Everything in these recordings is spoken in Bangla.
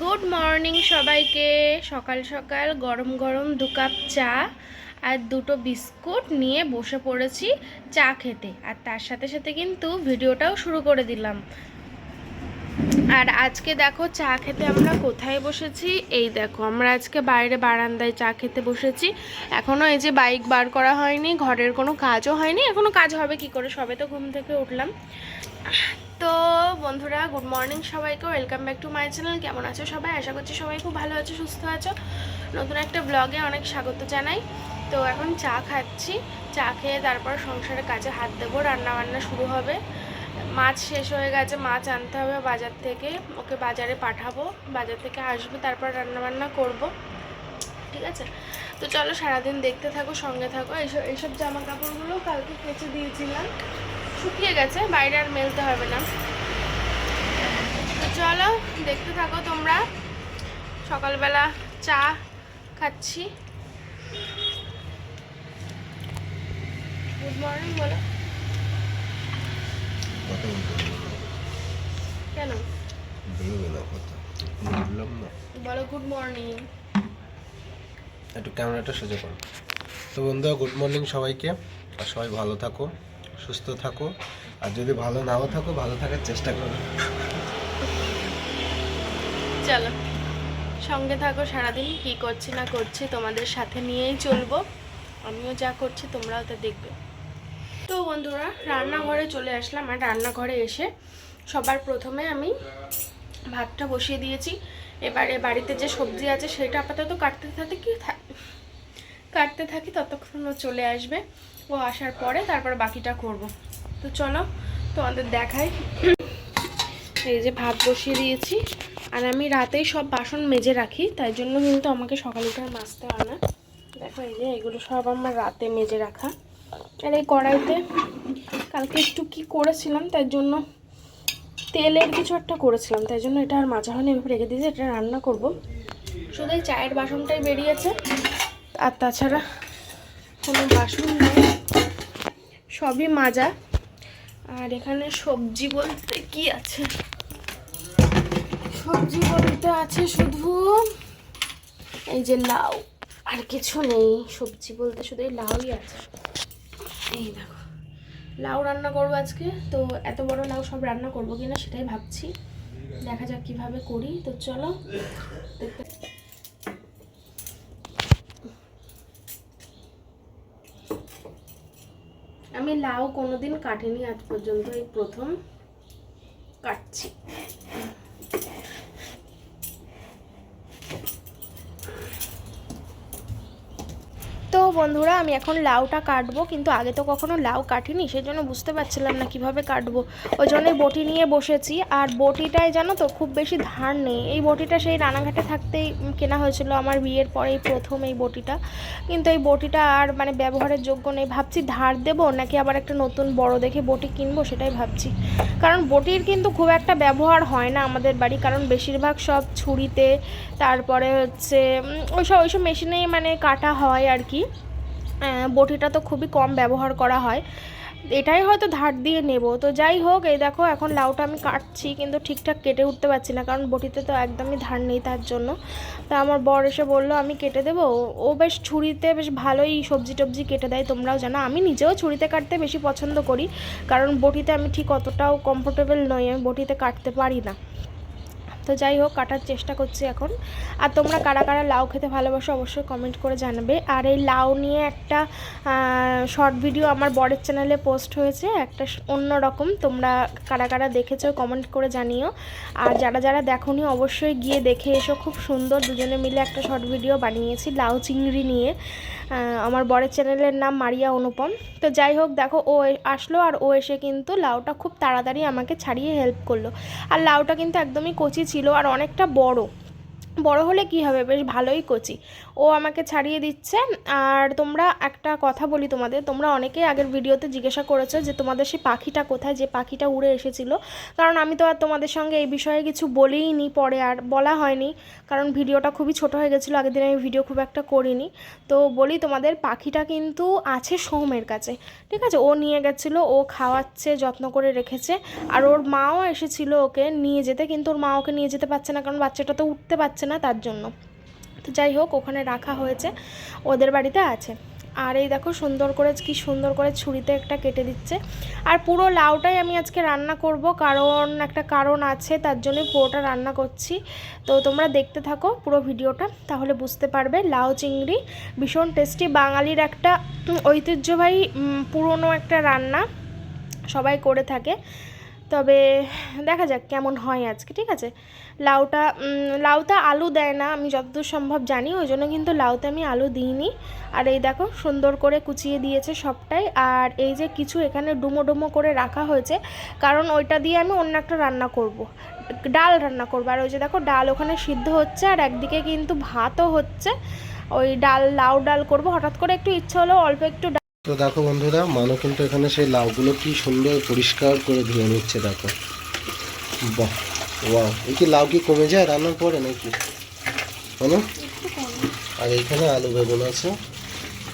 গুড মর্নিং সবাইকে। সকাল সকাল গরম গরম দু কাপ চা আর দুটো বিস্কুট নিয়ে বসে পড়েছি চা খেতে। আর তার সাথে সাথে কিন্তু ভিডিওটাও শুরু করে দিলাম। আর আজকে দেখো চা খেতে আমরা কোথায় বসেছি? এই দেখো, আমরা আজকে বাইরে বারান্দায় চা খেতে বসেছি। এখনও এই যে বাইক বার করা হয়নি, ঘরের কোনো কাজও হয়নি। এখনও কাজ হবে কি করে? সবে তো ঘুম থেকে উঠলাম। তো বন্ধুরা গুড মর্নিং সবাইকে welcome back to my channel কেমন আছো সবাই? আশা করছি সবাই খুব ভালো আছো, সুস্থ আছো। নতুন একটা ব্লগে অনেক স্বাগত জানাই। তো এখন চা খাচ্ছি। চা খেয়ে তারপর সংসারের কাজে হাত দেবো। রান্না বান্না শুরু হবে। মাছ শেষ হয়ে গেছে, মাছ আনতে হবে বাজার থেকে। ওকে বাজারে পাঠাবো। বাজার থেকে আসবে, তারপর রান্না বান্না করব। ঠিক আছে? তো চলো সারাদিন দেখতে থাকো, সঙ্গে থাকো। এইসব এইসব জামা কাপড়গুলো কালকে কেচে দিয়েছিলাম। শুকিয়ে গেছে বাইরে আর মেলতে হবে না। তো চলো দেখতে থাকো তোমরা। সকালবেলা চা খাচ্ছি। গুড মর্নিং বলো। কেন? বলো গুড মর্নিং একটু ক্যামেরাটা সোজা করো। তো বন্ধুরা গুড মর্নিং সবাইকে। আর সবাই ভালো থাকো। সুস্থ থাকো। আর যদি ভালো নাও থাকো, ভালো থাকার চেষ্টা করো। চলো, সঙ্গে থাকো সারাদিন, কি করছি না করছি তোমাদের সাথে নিয়েই চলবো। আমিও যা করছি, তোমরাও তা দেখবে। তো বন্ধুরা, রান্নাঘরে চলে আসলাম। আর রান্নাঘরে এসে সবার প্রথমে আমি ভাতটা বসিয়ে দিয়েছি। এবারে বাড়িতে যে সবজি আছে, সেটা আপাতত কাটতে থাকি কি কাটতে থাকি, ততক্ষণ চলে আসবে। ও আসার পরে তারপর বাকিটা করব। তো চলো তোমাদের দেখাই। এই যে ভাত বসিয়ে দিয়েছি। আর আমি রাতেই সব বাসন মেজে রাখি, তাই জন্য কিন্তু আমাকে সকালে উঠে মাজতে হয় না। দেখো এই যে এগুলো সব আমার রাতে মেজে রাখা। আর এই কড়াইতে কালকে একটু কি করেছিলাম, তাই জন্য তেলের কিছু একটা করেছিলাম, তাই জন্য এটা আর মাজা হয়নি, আমি রেখে দিয়েছি, এটা রান্না করব। শুধু এই চায়ের বাসনটাই বেরিয়েছে। আর তাছাড়া কোনো বাসন সবই মাজা। আর এখানে সবজি বলতে কি আছে? সবজি বলতে আছে শুধু এই যে লাউ। আর কিছু নেই। সবজি বলতে শুধু এই লাউই আছে। এই দেখো, লাউ রান্না করব আজকে। তো এত বড় লাউ সব রান্না করব কিনা সেটাই ভাবছি। দেখা যাক কীভাবে করি। তো চলো, দেখতে আমি লাউ কোনোদিন কাটিনি আজ পর্যন্ত এই প্রথম কাটছি তো বন্ধুরা, আমি এখন লাউটা কাটবো, কিন্তু আগে তো কখনো লাউ কাটিনি সেই জন্য বুঝতে পারছিলাম না কীভাবে কাটবো। ওই জন্যই বটি নিয়ে বসেছি, আর বটিটায় জানো তো খুব বেশি ধার নেই। এই বটিটা সেই রানাঘাটে থাকতেই কেনা হয়েছিল আমার বিয়ের পরেই প্রথম এই বটিটা। কিন্তু এই বটিটা আর মানে ব্যবহারের যোগ্য নেই। ভাবছি ধার দেবো, নাকি আবার একটা নতুন বড় দেখে বটি কিনবো, সেটাই ভাবছি। কারণ বটির কিন্তু খুব একটা ব্যবহার হয় না আমাদের বাড়ি, কারণ বেশিরভাগ সব ছুরিতে, তারপরে হচ্ছে ওইসব ওইসব মেশিনেই মানে কাটা হয় আর কি। বটিটা তো খুবই কম ব্যবহার করা হয়। এটাই হয়তো ধার দিয়ে নেব। তো যাই হোক, এই দেখো, এখন লাউটা আমি কাটছি, কিন্তু ঠিকঠাক কেটে উঠতে পারছি না, কারণ বটিতে তো একদমই ধার নেই তার জন্য। তা আমার বর এসে বলল, আমি কেটে দেবো? ও বেশ ছুরিতে বেশ ভালোই সবজি টবজি কেটে দেয়, তোমরাও জানো। আমি নিজেও ছুরিতে কাটতে বেশি পছন্দ করি, কারণ বটিতে আমি ঠিক অতটাও কমফোর্টেবল নই, আমি বটিতে কাটতে পারি না। তো যাই হোক, কাটার চেষ্টা করছি এখন। আর তোমরা কারা কারা লাউ খেতে ভালোবাসো অবশ্যই কমেন্ট করে জানাবে। আর এই লাউ নিয়ে একটা শর্ট ভিডিও আমার বরের চ্যানেলে পোস্ট হয়েছে। একটা অন্য রকম। তোমরা কারা কারা দেখেছ কমেন্ট করে জানিও। আর যারা যারা দেখোনি, অবশ্যই গিয়ে দেখে এসো। খুব সুন্দর দুজনে মিলে একটা শর্ট ভিডিও বানিয়েছি, লাউ চিংড়ি নিয়ে। আমার বরের চ্যানেলের নাম মারিয়া অনুপম। তো যাই হোক, দেখো, ও আসলো আর ও এসে কিন্তু লাউটা খুব তাড়াতাড়ি আমাকে ছাড়িয়ে হেল্প করল। আর লাউটা কিন্তু একদমই কচি ছিল আর অনেকটা বড়। বড় হলে কি হবে? বেশ ভালোই কচি। ও আমাকে ছাড়িয়ে দিচ্ছে। আর তোমরা একটা কথা বলি তোমাদের। তোমরা অনেকেই আগের ভিডিওতে জিজ্ঞাসা করেছ যে তোমাদের সেই পাখিটা কোথায়? যে পাখিটা উড়ে এসেছিল। কারণ আমি তো আর তোমাদের সঙ্গে এই বিষয়ে কিছু বলেই নি পরে আর বলা হয়নি। কারণ ভিডিওটা খুবই ছোট হয়ে গেছিল। আগের দিন আমি ভিডিও খুব একটা করিনি। তো বলি তোমাদের, পাখিটা কিন্তু আছে সৌমের কাছে। ঠিক আছে? ও নিয়ে গেছিল, ও খাওয়াচ্ছে, যত্ন করে রেখেছে। আর ওর মাও এসেছিল ওকে নিয়ে যেতে। কিন্তু ওর মা ওকে নিয়ে যেতে পারছে না। কারণ বাচ্চাটা তো উঠতে পারছে না তার জন্য। তো যাই হোক, ওখানে রাখা হয়েছে, ওদের বাড়িতে আছে। আর এই দেখো সুন্দর করে, কি সুন্দর করে ছুরিতে একটা কেটে দিচ্ছে। আর পুরো লাউটাই আমি আজকে রান্না করব, কারণ একটা কারণ আছে, তার জন্য পুরোটা রান্না করছি। তো তোমরা দেখতে থাকো পুরো ভিডিওটা, তাহলে বুঝতে পারবে লাউ চিংড়ি ভীষণ টেস্টি বাঙালির একটা ঐতিহ্যবাহী পুরনো একটা রান্না সবাই করে থাকে। তবে দেখা যাক কেমন হয় আজকে, ঠিক আছে? লাউটা লাউতে আলু দেয় না, আমি যতদূর সম্ভব জানি, ওই জন্য কিন্তু লাউতে আমি আলু দিইনি। আর এই দেখো, সুন্দর করে কুচিয়ে দিয়েছে সবটাই। আর এই যে কিছু এখানে ডুমো ডুমো করে রাখা হয়েছে, কারণ ওইটা দিয়ে আমি অন্য একটা রান্না করব। ডাল রান্না করব। আর ওই যে দেখো, ডাল ওখানে সিদ্ধ হচ্ছে, আর একদিকে কিন্তু ভাতও হচ্ছে। ওই ডাল, লাউ ডাল করব, হঠাৎ করে একটু ইচ্ছে হলো অল্প একটু তো দেখো বন্ধুরা মানু কিন্তু এখানে সেই লাউগুলো কি সুন্দর পরিষ্কার করে ধুয়ে নিচ্ছে, দেখো। বাহ এই কি লাউ কি কমে যায় রান্নার পরে নাকি? বলো আর এইখানে আলু বেগুন আছে।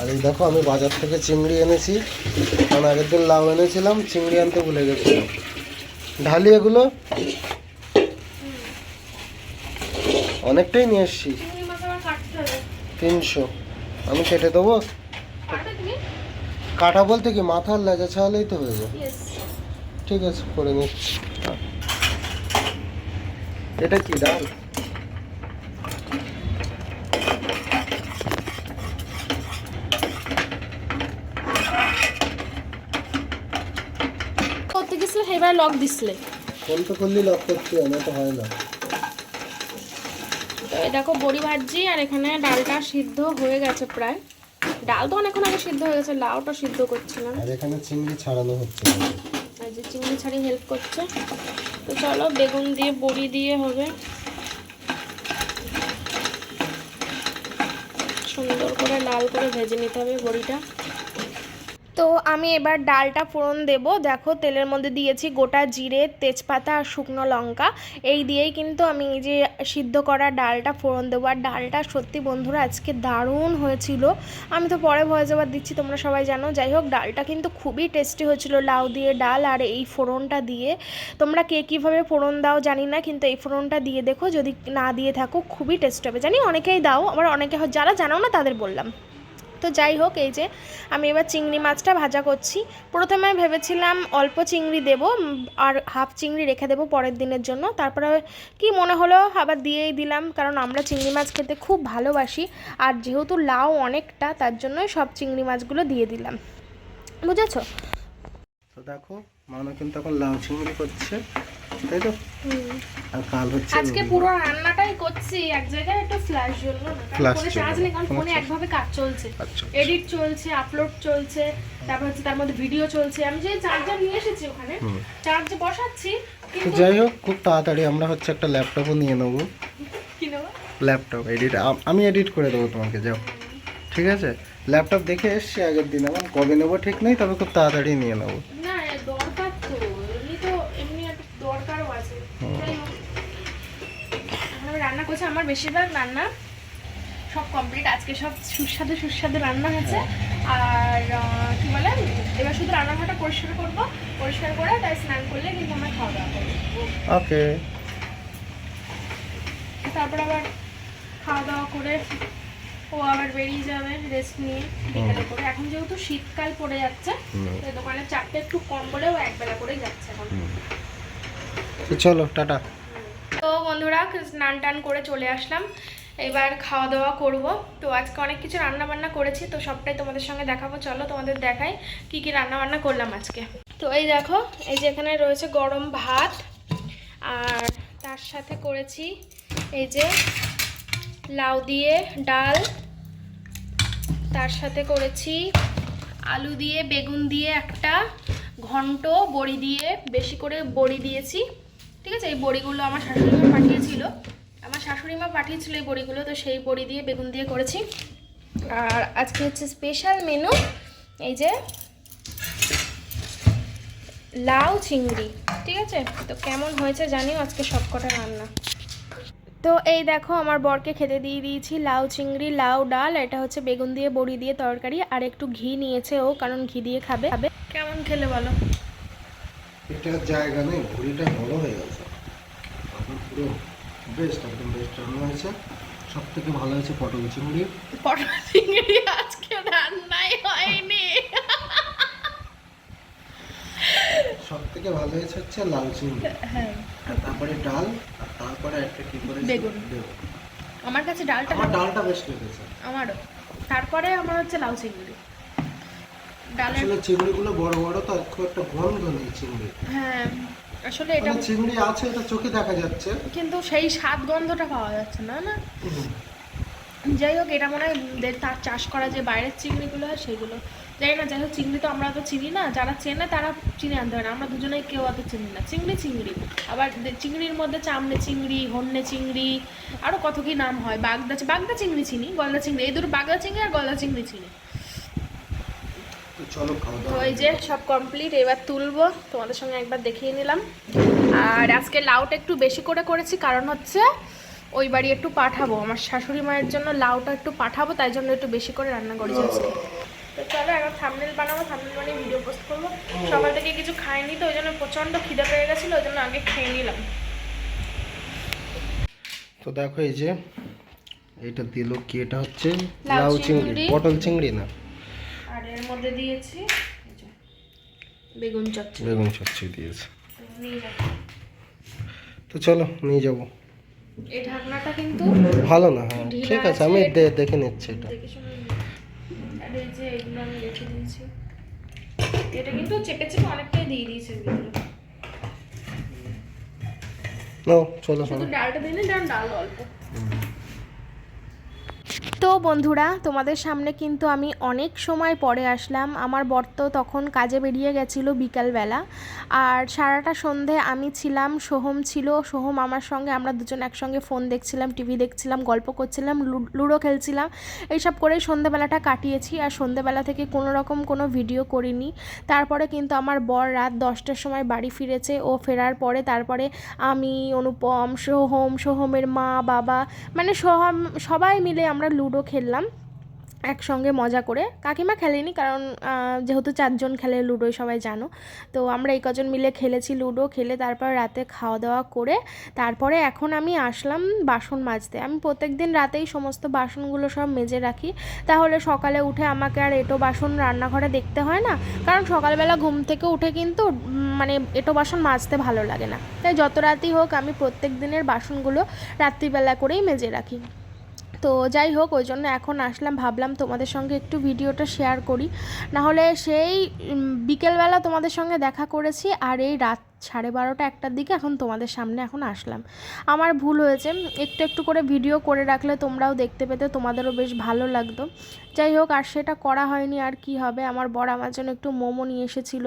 আর এই দেখো, আমি বাজার থেকে চিংড়ি এনেছি। কারণ আগের দিন লাউ এনেছিলাম, চিংড়ি আনতে ভুলে গেছিলাম। ঢালি এগুলো? অনেকটাই নিয়ে এসছি। তিনশো। আমি কেটে দেবো? কাটা বলতে কি মাথার লেজা ছাড়লেই তো হয়ে যাবে ঠিক আছে করে নিচ্ছি। এটা কি ডাল? করতে গেছিলে সেবার লক দিছিলে। ফোন তো করলি লক করছি আমার তো হয় না। তো এই দেখো বড়ি ভাজি আর এখানে ডালটা সিদ্ধ হয়ে গেছে প্রায়। ডাল তো অনেকক্ষণ আগে সিদ্ধ হয়ে গেছে লাউটা সিদ্ধ করছিলাম। আর এখানে চিংড়ি ছাড়ানো হচ্ছে। আর যে চিংড়ি ছাড়ি হেল্প করছে। তো চলো বেগুন দিয়ে বড়ি দিয়ে হবে। সুন্দর করে লাল করে ভেজে নিতে হবে বড়িটা। তো আমি এবার ডালটা ফোড়ন দেব। দেখো, তেলের মধ্যে দিয়েছি গোটা জিরে, তেজপাতা আর শুকনো লঙ্কা। এই দিয়েই কিন্তু আমি এই যে সিদ্ধ করা ডালটা ফোড়ন দেবো। আর ডালটা সত্যি বন্ধুরা আজকে দারুণ হয়েছিল। আমি তো পরে ভয়েস ওভার দিচ্ছি, তোমরা সবাই জানো। যাই হোক, ডালটা কিন্তু খুবই টেস্টি হয়েছিল লাউ দিয়ে ডাল আর এই ফোড়নটা দিয়ে। তোমরা কে কীভাবে ফোড়ন দাও জানি না, কিন্তু এই ফোড়নটা দিয়ে দেখো, যদি না দিয়ে থাকো খুবই টেস্ট হবে। জানি অনেকেই দাও, আবার অনেকে যারা জানো না তাদের বললাম। তো যাই হোক, এই যে আমি এবার চিংড়ি মাছটা ভাজা করছি। প্রথমে ভেবেছিলাম অল্প চিংড়ি দেব আর হাফ চিংড়ি রেখে দেবো পরের দিনের জন্য। তারপরে কি মনে হলো আবার দিয়েই দিলাম, কারণ আমরা চিংড়ি মাছ খেতে খুব ভালোবাসি, আর যেহেতু লাউ অনেকটা, তার জন্যই সব চিংড়ি মাছগুলো দিয়ে দিলাম। বুঝেছ? তো দেখো মানু কিন্তু এখন লাউ চিংড়ি করছে। তাই তো? আর কাল হচ্ছে আজকে পুরো রান্নাটাই করছি এক জায়গায় একটু ফ্ল্যাশ জ্বললো ফোনে চার্জ নেই কারণ ফোনে একভাবে কাজ চলছে। আচ্ছা এডিট চলছে আপলোড চলছে তারপর হচ্ছে তার মধ্যে ভিডিও চলছে। আমি যে চার্জার নিয়ে এসেছি ওখানে। চার্জে বসাচ্ছি যাই হোক খুব তাড়াতাড়ি আমরা হচ্ছে একটা ল্যাপটপও নিয়ে নেব। কি নেব? ল্যাপটপ এডিট আমি এডিট করে দেবো তোমাকে যাও। ঠিক আছে? ল্যাপটপ দেখে এসছি আগের দিন আমার কবে নেব ঠিক নেই তবে খুব তাড়াতাড়ি নিয়ে নেব না এ দরকার তো এমনি তো এমনি একটা দরকারও আছে যাই হোক। এখন আমি রান্না করছি আমার বেশিরভাগ রান্না সব কমপ্লিট আজকে সব সুস্বাদু সুস্বাদু রান্না হয়েছে। আর কি বলে? এবার শুধু রান্নাঘরটা পরিষ্কার করব। পরিষ্কার করে তাই স্নান করলে কিন্তু আমরা খাওয়া দাওয়া করব। ওকে। তারপর আবার খাওয়া দাওয়া করে ও আবার বেরিয়ে যাবে রেস্ট নিয়ে বিকালে করে। এখন যেহেতু শীতকাল পড়ে যাচ্ছে। তো দোকানের চারটে একটু কম বলেও একবেলা করেই যাচ্ছে এখন। চলো টাটা। বন্ধুরা স্নান টান করে চলে আসলাম। এবার খাওয়া দাওয়া করব। তো আজকে অনেক কিছু রান্না বান্না করেছি, তো সবটাই তোমাদের সঙ্গে দেখাবো। চলো তোমাদের দেখাই কি কি রান্না বান্না করলাম আজকে। তো এই দেখো, এই যে এখানে রয়েছে গরম ভাত, আর তার সাথে করেছি এই যে লাউ দিয়ে ডাল, তার সাথে করেছি আলু দিয়ে, বেগুন দিয়ে একটা, ঘন্ট, বড়ি দিয়ে, বেশি করে বড়ি দিয়েছি। ঠিক আছে? এই বড়িগুলো আমার শাশুড়ি মা পাঠিয়েছিল। আমার শাশুড়ি মা পাঠিয়েছিল এই বড়িগুলো, তো সেই বড়ি দিয়ে বেগুন দিয়ে করেছি। আর আজকে হচ্ছে স্পেশাল মেনু এই যে লাউ চিংড়ি, ঠিক আছে? তো কেমন হয়েছে জানিও, আজকে সবকটা রান্না। তো এই দেখো, আমার বরকে খেতে দিয়ে দিয়েছি লাউ চিংড়ি, লাউ ডাল, এটা হচ্ছে বেগুন দিয়ে, বড়ি দিয়ে তরকারি, আর একটু ঘি নিয়েছে ও, কারণ ঘি দিয়ে খাবে খাবে। কেমন খেলে বলো? এটার জায়গা নেই ঘুড়িটা বড় হয়ে গেছে। এখন পুরো বেস্ট একদম বেস্ট রান্না হয়েছে। সব থেকে ভালো হয়েছে পটল চিংড়ি। পটল চিংড়ি আজকে রান্নাই হয়নি। সব থেকে ভালো হয়েছে হচ্ছে লাল চিংড়ি। হ্যাঁ। তারপরে ডাল আর তারপরে একটা কি করে বেগুন। আমার কাছে ডালটা আমার ডালটা বেশ লেগেছে। আমারও। তারপরে আমার হচ্ছে লাউ চিংড়ি। আসলে চিংড়িগুলো বড় বড় তো খুব একটা গন্ধ নেই চিংড়ি। হ্যাঁ আসলে এটা মানে চিংড়ি আছে এটা চোখে দেখা যাচ্ছে। কিন্তু সেই স্বাদ গন্ধটা পাওয়া যাচ্ছে না না? যাই হোক এটা মনে হয় তার চাষ করা যে বাইরের চিংড়িগুলো হয় সেগুলো। জানি না যাই হোক চিংড়ি তো আমরা তো চিনি না। যারা চেনে তারা চিনে আনতে পারে আমরা দুজনেই কেউ অত চিনি না। চিংড়ি চিংড়ি। আবার চিংড়ির মধ্যে চামড়ে চিংড়ি হন্যে চিংড়ি আরও কত কি নাম হয়? বাগদা বাগদা চিংড়ি চিনি গলদা চিংড়ি। এই দুটো বাগদা চিংড়ি আর গলদা চিংড়ি চিনি। তো এই যে সব কমপ্লিট এবার তুলবো। তোমাদের সঙ্গে একবার দেখিয়ে নিলাম। আর আজকে লাউটা একটু বেশি করে করেছি কারণ হচ্ছে ওই বাড়ি একটু পাঠাবো। আমার শাশুড়ি মায়ের জন্য লাউটা একটু পাঠাবো তাই জন্য একটু বেশি করে রান্না করেছি আজকে। তো চলো এখন থামনেল বানাবো থামনেল বানিয়ে ভিডিও পোস্ট করব। সকাল থেকে কিছু খাইনি তো ওই জন্য প্রচণ্ড খিদে পেয়ে গেছিল ওই জন্য আগে খেয়ে নিলাম। তো দেখো এই যে এটা দিল কি? এটা হচ্ছে লাউ চিংড়ি। পটল চিংড়ি না? আর এর মধ্যে দিয়েছি বেগুন চচ্চড়ি। বেগুন চচ্চড়ি দিয়েছে। তো চলো নিয়ে যাব। এই ঢাকনাটা কিন্তু ভালো না হ্যাঁ। ঠিক আছে আমি দে- দেখে নিচ্ছি এটা। দেখে শুনে আর এই যে এগুলো আমি রেখে দিয়েছি। এটা কিন্তু চেপে চেপে অনেকটাই দিয়ে দিয়েছে ভিতরে। নাও চলো শুধু ডালটা দিলে ডাল ডাল অল্প। তো বন্ধুরা, তোমাদের সামনে কিন্তু আমি অনেক সময় পরে আসলাম। আমার বর তো তখন কাজে বেরিয়ে গেছিল বিকালবেলা। আর সারাটা সন্ধে আমি ছিলাম, সোহম ছিল। সোহম আমার সঙ্গে, আমরা দুজন একসঙ্গে ফোন দেখছিলাম টিভি দেখছিলাম, গল্প করছিলাম লুডো খেলছিলাম। এইসব করেই সন্ধেবেলাটা কাটিয়েছি। আর সন্ধেবেলা থেকে কোনো রকম কোনো ভিডিও করিনি। তারপরে কিন্তু আমার বর রাত দশটার সময় বাড়ি ফিরেছে। ও ফেরার পরে তারপরে আমি, অনুপম, সোহম, সোহমের মা, বাবা মানে সোহম, সবাই মিলে আমরা লুডো খেললাম একসঙ্গে মজা করে। কাকিমা খেলেনি কারণ যেহেতু চারজন খেলে লুডোই সবাই জানো। তো আমরা এই কজন মিলে খেলেছি লুডো, খেলে তারপর রাতে খাওয়া দাওয়া করে তারপরে এখন আমি আসলাম বাসন মাজতে। আমি প্রত্যেক দিন রাতেই সমস্ত বাসনগুলো সব মেজে রাখি। তাহলে সকালে উঠে আমাকে আর এটো বাসন রান্নাঘরে দেখতে হয় না? কারণ সকালবেলা ঘুম থেকে উঠে কিন্তু মানে এটো বাসন মাজতে ভালো লাগে না। তাই যত রাতই হোক আমি প্রত্যেক দিনের বাসনগুলো রাত্রিবেলা করেই মেজে রাখি। তো যাই হোক, ওই জন্য এখন আসলাম, ভাবলাম তোমাদের সঙ্গে একটু ভিডিওটা শেয়ার করি। নাহলে সেই বিকেলবেলা তোমাদের সঙ্গে দেখা করেছি, আর এই রাত সাড়ে বারোটা একটার দিকে এখন তোমাদের সামনে এখন আসলাম। আমার ভুল হয়েছে, একটু একটু করে ভিডিও করে রাখলে তোমরাও দেখতে পেতে, তোমাদেরও বেশ ভালো লাগতো। যাই হোক, আর সেটা করা হয়নি, আর কি হবে? আমার বর আমার জন্য একটু মোমো নিয়ে এসেছিল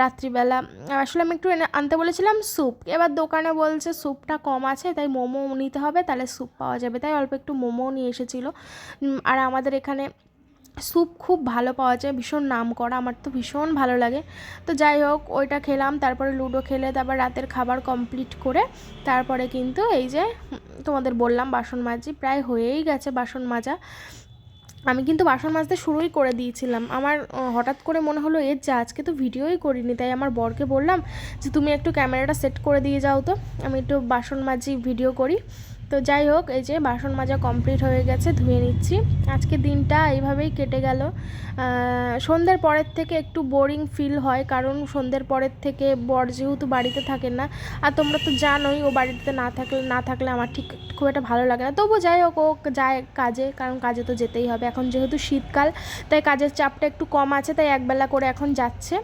রাত্রিবেলা। আসলে আমি একটু আনতে বলেছিলাম স্যুপ এবার দোকানে বলছে স্যুপটা কম আছে, তাই মোমো নিতে হবে, তাহলে স্যুপ পাওয়া যাবে। তাই অল্প একটু মোমো নিয়ে এসেছিল। আর আমাদের এখানে স্যুপ খুব ভালো পাওয়া যায়, ভীষণ নাম করা, আমার তো ভীষণ ভালো লাগে। তো যাই হোক, ওইটা খেলাম, তারপরে লুডো খেলে, তারপর রাতের খাবার কমপ্লিট করে, তারপরে কিন্তু এই যে, তোমাদের বললাম বাসন মাজি, প্রায় হয়েই গেছে বাসন মাজা। আমি কিন্তু বাসন মাজতে শুরুই করে দিয়েছিলাম। আমার হঠাৎ করে মনে হলো, এর যা, আজকে তো ভিডিওই করিনি, তাই আমার বরকে বললাম যে, তুমি একটু ক্যামেরাটা সেট করে দিয়ে যাও তো, আমি একটু বাসন মাজি ভিডিও করি। তো যাই হোক, এই যে বাসন মাজা কমপ্লিট হয়ে গেছে, ধুয়ে নিচ্ছি। আজকে দিনটা এইভাবেই কেটে গেল। সন্ধ্যের পরের থেকে একটু বোরিং ফিল হয়, কারণ সন্ধ্যের পরের থেকে বর যেহেতু বাড়িতে থাকেন না, আর তোমরা তো জানোই ও বাড়িতে না থাকলে না থাকলে আমার ঠিক খুব একটা ভালো লাগে না। তবু যাই হোক, ও যায় কাজে, কারণ কাজে তো যেতেই হবে। এখন যেহেতু শীতকাল, তাই কাজের চাপটা একটু কম আছে, তাই একবেলা করে এখন যাচ্ছে।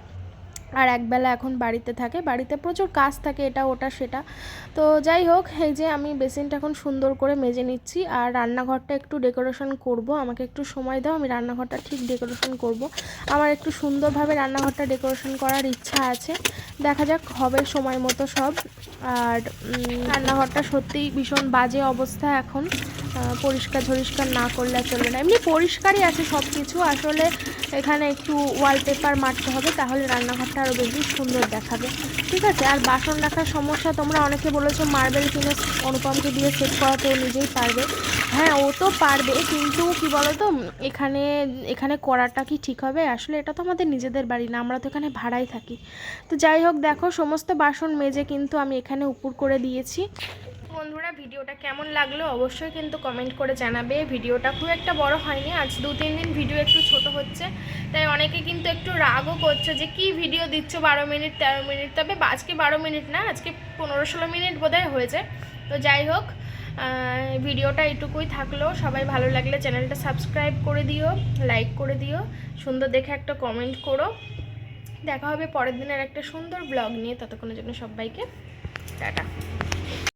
আর একবেলা এখন বাড়িতে থাকে। বাড়িতে প্রচুর কাজ থাকে, এটা, ওটা, সেটা। তো যাই হোক, এই যে আমি বেসিনটা এখন সুন্দর করে মেজে নিচ্ছি আর রান্নাঘরটা একটু ডেকোরেশন করব। আমাকে একটু সময় দাও, আমি রান্নাঘরটা ঠিক ডেকোরেশন করব। আমার একটু সুন্দরভাবে রান্নাঘরটা ডেকোরেশন করার ইচ্ছা আছে। দেখা যাক, হবে সময় মতো সব। আর রান্নাঘরটা সত্যিই ভীষণ বাজে অবস্থা এখন। পরিষ্কার ঝরিষ্কার না করলে চলবে না। এমনি পরিষ্কারই আছে সব কিছু আসলে এখানে একটু ওয়ালপেপার মারতে হবে, তাহলে রান্নাঘরটা আরও বেশি সুন্দর দেখাবে। ঠিক আছে? আর বাসন রাখার সমস্যা তোমরা অনেকে বলেছ মার্বেল কিনে অনুপমকে দিয়ে সেট করাতে ও নিজেই পারবে। হ্যাঁ ও তো পারবে, কিন্তু কি বলতো, এখানে এখানে করাটা কি ঠিক হবে? আসলে এটা তো আমাদের নিজেদের বাড়ি না, আমরা তো এখানে ভাড়াই থাকি। তো যাই হোক, দেখো, সমস্ত বাসন মেজে কিন্তু আমি এখানে উপর করে দিয়েছি। বন্ধুরা, ভিডিওটা কেমন লাগল অবশ্যই কিন্তু কমেন্ট করে জানাবে। ভিডিওটা খুব একটা বড় হয়নি, আজ দু, তিন দিন ভিডিও একটু ছোট হচ্ছে। তাই অনেকে কিন্তু একটু রাগও করছে যে, কি ভিডিও দিচ্ছ? বারো মিনিট, তেরো মিনিট? তবে আজকে বারো মিনিট না, আজকে পনেরো, ষোলো মিনিট বোধহয় হয়েছে। তো যাই হোক ভিডিওটা এটুকুই থাকল। সবাই ভালো লাগলে চ্যানেলটা সাবস্ক্রাইব করে দিও লাইক করে দিও, সুন্দর দেখে একটা কমেন্ট করো। দেখা হবে পরের দিনের একটা সুন্দর ব্লগ নিয়ে। ততক্ষণের জন্য সবাইকে টাটা।